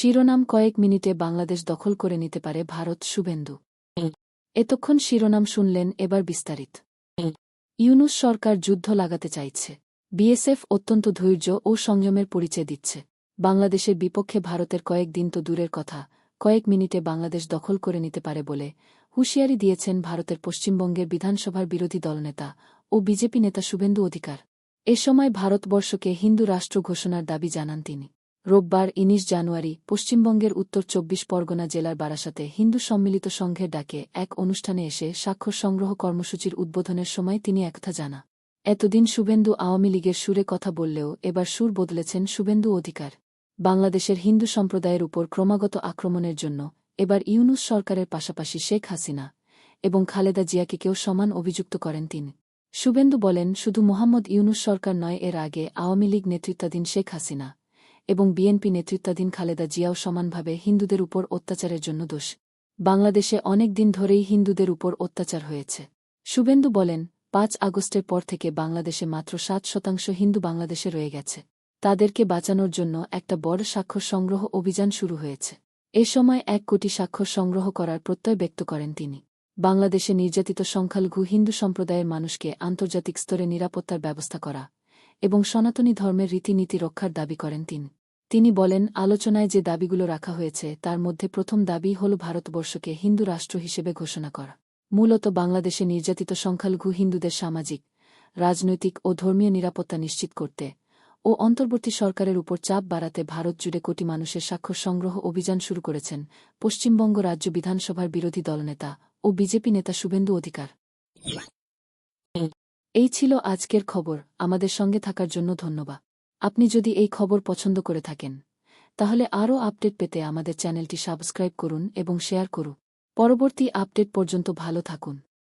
শিরোনাম কয়েক মিনিটে বাংলাদেশ দখল করে নিতে পারে ভারত শুভেন্দু। এতক্ষণ শিরোনাম শুনলেন এবার বিস্তারিত। ইউনুস সরকার যুদ্ধ লাগাতে চাইছে। বিএসএফ অত্যন্ত ধৈর্য ও সংযমের পরিচয় দিচ্ছে। বাংলাদেশের বিপক্ষে ভারতের কয়েক দিন তো দূরের কথা, কয়েক মিনিটে বাংলাদেশ দখল করে নিতে পারে বলে হুঁশিয়ারি দিয়েছেন ভারতের পশ্চিমবঙ্গের বিধানসভার বিরোধী দলনেতা ও বিজেপি নেতা শুভেন্দু অধিকার। এ সময় ভারতবর্ষকে হিন্দু রাষ্ট্র ঘোষণার দাবি জানান তিনি। রোববার ইনিশ জানুয়ারি পশ্চিমবঙ্গের উত্তর চব্বিশ পরগনা জেলার বারাসাতে হিন্দু সম্মিলিত সংঘের ডাকে এক অনুষ্ঠানে এসে স্বাক্ষর সংগ্রহ কর্মসূচির উদ্বোধনের সময় তিনি একথা জানা। এতদিন শুভেন্দু আওয়ামী লীগের সুরে কথা বললেও এবার সুর বদলেছেন শুভেন্দু অধিকার। বাংলাদেশের হিন্দু সম্প্রদায়ের উপর ক্রমাগত আক্রমণের জন্য এবার ইউনুস সরকারের পাশাপাশি শেখ হাসিনা এবং খালেদা জিয়াকে কেউ সমান অভিযুক্ত করেন তিনি। শুভেন্দু বলেন, শুধু মোহাম্মদ ইউনুস সরকার নয়, এর আগে আওয়ামী লীগ নেতৃত্বাধীন শেখ হাসিনা এবং বিএনপি নেতৃত্বাধীন খালেদা জিয়াও সমানভাবে হিন্দুদের উপর অত্যাচারের জন্য দোষ। বাংলাদেশে অনেক দিন ধরেই হিন্দুদের উপর অত্যাচার হয়েছে। শুভেন্দু বলেন, পাঁচ আগস্টের পর থেকে বাংলাদেশে মাত্র সাত শতাংশ হিন্দু বাংলাদেশে রয়ে গেছে। তাদেরকে বাঁচানোর জন্য একটা বড় স্বাক্ষর সংগ্রহ অভিযান শুরু হয়েছে। এ সময় এক কোটি স্বাক্ষর সংগ্রহ করার প্রত্যয় ব্যক্ত করেন তিনি। বাংলাদেশে নির্যাতিত সংখ্যালঘু হিন্দু সম্প্রদায়ের মানুষকে আন্তর্জাতিক স্তরে নিরাপত্তার ব্যবস্থা করা এবং সনাতনী ধর্মের রীতিনীতি রক্ষার দাবি করেন তিনি। তিনি বলেন, আলোচনায় যে দাবিগুলো রাখা হয়েছে, তার মধ্যে প্রথম দাবি হল ভারতবর্ষকে হিন্দু রাষ্ট্র হিসেবে ঘোষণা করা। মূলত বাংলাদেশে নির্যাতিত সংখ্যালঘু হিন্দুদের সামাজিক, রাজনৈতিক ও ধর্মীয় নিরাপত্তা নিশ্চিত করতে ও অন্তর্বর্তী সরকারের উপর চাপ বাড়াতে ভারত জুড়ে কোটি মানুষের স্বাক্ষর সংগ্রহ অভিযান শুরু করেছেন পশ্চিমবঙ্গ রাজ্য বিধানসভার বিরোধী দলনেতা ও বিজেপি নেতা শুভেন্দু অধিকার। এই ছিল আজকের খবর। আমাদের সঙ্গে থাকার জন্য ধন্যবাদ। আপনি যদি এই খবর পছন্দ করে থাকেন, তাহলে আরও আপডেট পেতে আমাদের চ্যানেলটি সাবস্ক্রাইব করুন এবং শেয়ার করুন। পরবর্তী আপডেট পর্যন্ত ভালো থাকুন।